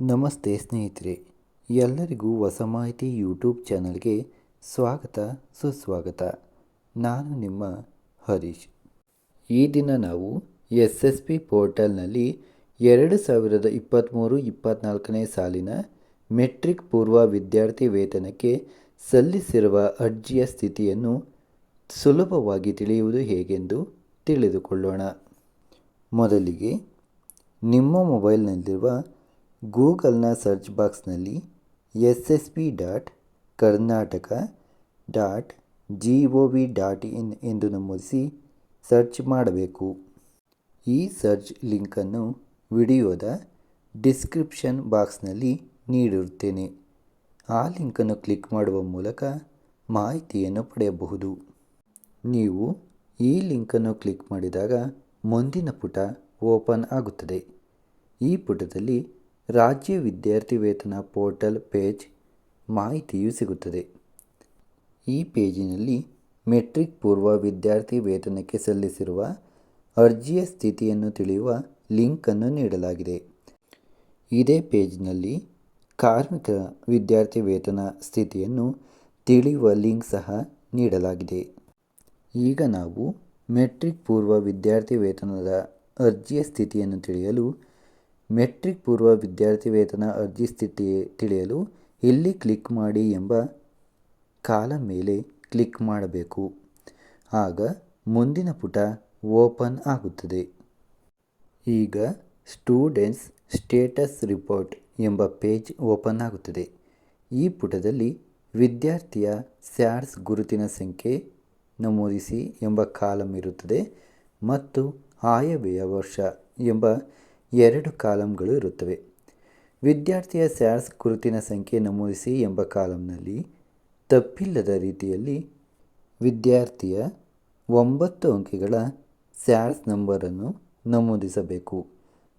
ನಮಸ್ತೆ ಸ್ನೇಹಿತರೆ, ಎಲ್ಲರಿಗೂ ಹೊಸ ಮಾಹಿತಿ ಯೂಟ್ಯೂಬ್ ಚಾನಲ್ಗೆ ಸ್ವಾಗತ, ಸುಸ್ವಾಗತ. ನಾನು ನಿಮ್ಮ ಹರೀಶ್. ಈ ದಿನ ನಾವು ಎಸ್ ಎಸ್ ಪಿ ಪೋರ್ಟಲ್ನಲ್ಲಿ ಎರಡು ಸಾವಿರದ ಇಪ್ಪತ್ತ್ಮೂರು ಇಪ್ಪತ್ತ್ನಾಲ್ಕನೇ ಸಾಲಿನ ಮೆಟ್ರಿಕ್ ಪೂರ್ವ ವಿದ್ಯಾರ್ಥಿ ವೇತನಕ್ಕೆ ಸಲ್ಲಿಸಿರುವ ಅರ್ಜಿಯ ಸ್ಥಿತಿಯನ್ನು ಸುಲಭವಾಗಿ ತಿಳಿಯುವುದು ಹೇಗೆಂದು ತಿಳಿದುಕೊಳ್ಳೋಣ. ಮೊದಲಿಗೆ, ನಿಮ್ಮ ಮೊಬೈಲ್ನಲ್ಲಿರುವ ಗೂಗಲ್ನ ಸರ್ಚ್ ಬಾಕ್ಸ್ನಲ್ಲಿ S S P dot Karnataka dot G O V dot in ಎಂದು ನಮೂದಿಸಿ ಸರ್ಚ್ ಮಾಡಬೇಕು. ಈ ಸರ್ಚ್ ಲಿಂಕನ್ನು ವಿಡಿಯೋದ ಡಿಸ್ಕ್ರಿಪ್ಷನ್ ಬಾಕ್ಸ್ನಲ್ಲಿ ನೀಡಿರುತ್ತೇನೆ. ಆ ಲಿಂಕನ್ನು ಕ್ಲಿಕ್ ಮಾಡುವ ಮೂಲಕ ಮಾಹಿತಿಯನ್ನು ಪಡೆಯಬಹುದು. ನೀವು ಈ ಲಿಂಕನ್ನು ಕ್ಲಿಕ್ ಮಾಡಿದಾಗ ಮುಂದಿನ ಪುಟ ಓಪನ್ ಆಗುತ್ತದೆ. ಈ ಪುಟದಲ್ಲಿ ರಾಜ್ಯ ವಿದ್ಯಾರ್ಥಿ ವೇತನ ಪೋರ್ಟಲ್ ಪೇಜ್ ಮಾಹಿತಿಯು ಸಿಗುತ್ತದೆ. ಈ ಪೇಜಿನಲ್ಲಿ ಮೆಟ್ರಿಕ್ ಪೂರ್ವ ವಿದ್ಯಾರ್ಥಿ ವೇತನಕ್ಕೆ ಸಲ್ಲಿಸಿರುವ ಅರ್ಜಿಯ ಸ್ಥಿತಿಯನ್ನು ತಿಳಿಯುವ ಲಿಂಕನ್ನು ನೀಡಲಾಗಿದೆ. ಇದೇ ಪೇಜ್ನಲ್ಲಿ ಕಾರ್ಮಿಕ ವಿದ್ಯಾರ್ಥಿ ವೇತನ ಸ್ಥಿತಿಯನ್ನು ತಿಳಿಯುವ ಲಿಂಕ್ ಸಹ ನೀಡಲಾಗಿದೆ. ಈಗ ನಾವು ಮೆಟ್ರಿಕ್ ಪೂರ್ವ ವಿದ್ಯಾರ್ಥಿ ವೇತನದ ಅರ್ಜಿಯ ಸ್ಥಿತಿಯನ್ನು ತಿಳಿಯಲು ಮೆಟ್ರಿಕ್ ಪೂರ್ವ ವಿದ್ಯಾರ್ಥಿ ವೇತನ ಅರ್ಜಿ ಸ್ಥಿತಿ ತಿಳಿಯಲು ಇಲ್ಲಿ ಕ್ಲಿಕ್ ಮಾಡಿ ಎಂಬ ಕಾಲ ಮೇಲೆ ಕ್ಲಿಕ್ ಮಾಡಬೇಕು. ಆಗ ಮುಂದಿನ ಪುಟ ಓಪನ್ ಆಗುತ್ತದೆ. ಈಗ ಸ್ಟೂಡೆಂಟ್ಸ್ ಸ್ಟೇಟಸ್ ರಿಪೋರ್ಟ್ ಎಂಬ ಪೇಜ್ ಓಪನ್ ಆಗುತ್ತದೆ. ಈ ಪುಟದಲ್ಲಿ ವಿದ್ಯಾರ್ಥಿಯ ಸ್ಯಾಡ್ಸ್ ಗುರುತಿನ ಸಂಖ್ಯೆ ನಮೂದಿಸಿ ಎಂಬ ಕಾಲಂ ಇರುತ್ತದೆ ಮತ್ತು ಆಯವ್ಯಯ ವರ್ಷ ಎಂಬ ಎರಡು ಕಾಲಂಗಳು ಇರುತ್ತವೆ. ವಿದ್ಯಾರ್ಥಿಯ ಸ್ಯಾರ್ಸ್ ಗುರುತಿನ ಸಂಖ್ಯೆ ನಮೂದಿಸಿ ಎಂಬ ಕಾಲಂನಲ್ಲಿ ತಪ್ಪಿಲ್ಲದ ರೀತಿಯಲ್ಲಿ ವಿದ್ಯಾರ್ಥಿಯ ಒಂಬತ್ತು ಅಂಕೆಗಳ ಸ್ಯಾರ್ಸ್ ನಂಬರನ್ನು ನಮೂದಿಸಬೇಕು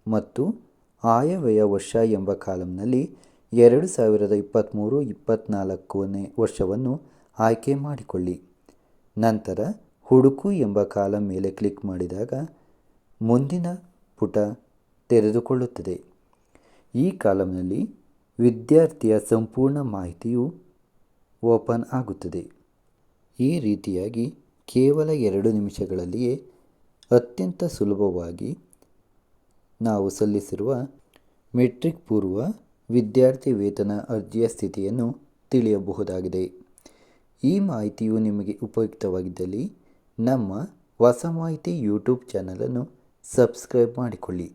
ಮತ್ತು ಆಯವ್ಯಯ ವರ್ಷ ಎಂಬ ಕಾಲಂನಲ್ಲಿ ಎರಡು ಸಾವಿರದ ಇಪ್ಪತ್ತ್ಮೂರು ಇಪ್ಪತ್ತ್ನಾಲ್ಕನೇ ವರ್ಷವನ್ನು ಆಯ್ಕೆ ಮಾಡಿಕೊಳ್ಳಿ. ನಂತರ ಹುಡುಕು ಎಂಬ ಕಾಲಂ ಮೇಲೆ ಕ್ಲಿಕ್ ಮಾಡಿದಾಗ ಮುಂದಿನ ಪುಟ ತೆರೆದುಕೊಳ್ಳುತ್ತದೆ. ಈ ಕಾಲಂನಲ್ಲಿ ವಿದ್ಯಾರ್ಥಿಯ ಸಂಪೂರ್ಣ ಮಾಹಿತಿಯು ಓಪನ್ ಆಗುತ್ತದೆ. ಈ ರೀತಿಯಾಗಿ ಕೇವಲ ಎರಡು ನಿಮಿಷಗಳಲ್ಲಿಯೇ ಅತ್ಯಂತ ಸುಲಭವಾಗಿ ನಾವು ಸಲ್ಲಿಸಿರುವ ಮೆಟ್ರಿಕ್ ಪೂರ್ವ ವಿದ್ಯಾರ್ಥಿ ವೇತನ ಅರ್ಜಿಯ ಸ್ಥಿತಿಯನ್ನು ತಿಳಿಯಬಹುದಾಗಿದೆ. ಈ ಮಾಹಿತಿಯು ನಿಮಗೆ ಉಪಯುಕ್ತವಾಗಿದ್ದಲ್ಲಿ ನಮ್ಮ ಹೊಸ ಮಾಹಿತಿ ಯೂಟ್ಯೂಬ್ ಚಾನಲನ್ನು ಸಬ್ಸ್ಕ್ರೈಬ್ ಮಾಡಿಕೊಳ್ಳಿ.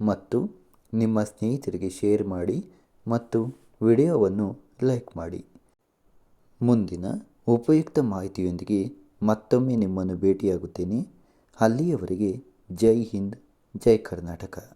ಮತ್ತು ನಿಮ್ಮ ಸ್ನೇಹಿತರಿಗೆ ಶೇರ್ ಮಾಡಿ ಮತ್ತು ವಿಡಿಯೋವನ್ನು ಲೈಕ್ ಮಾಡಿ. ಮುಂದಿನ ಉಪಯುಕ್ತ ಮಾಹಿತಿಯೊಂದಿಗೆ ಮತ್ತೊಮ್ಮೆ ನಿಮ್ಮನ್ನು ಭೇಟಿಯಾಗುತ್ತೇನೆ. ಅಲ್ಲಿಯವರೆಗೆ ಜೈ ಹಿಂದ್, ಜೈ ಕರ್ನಾಟಕ.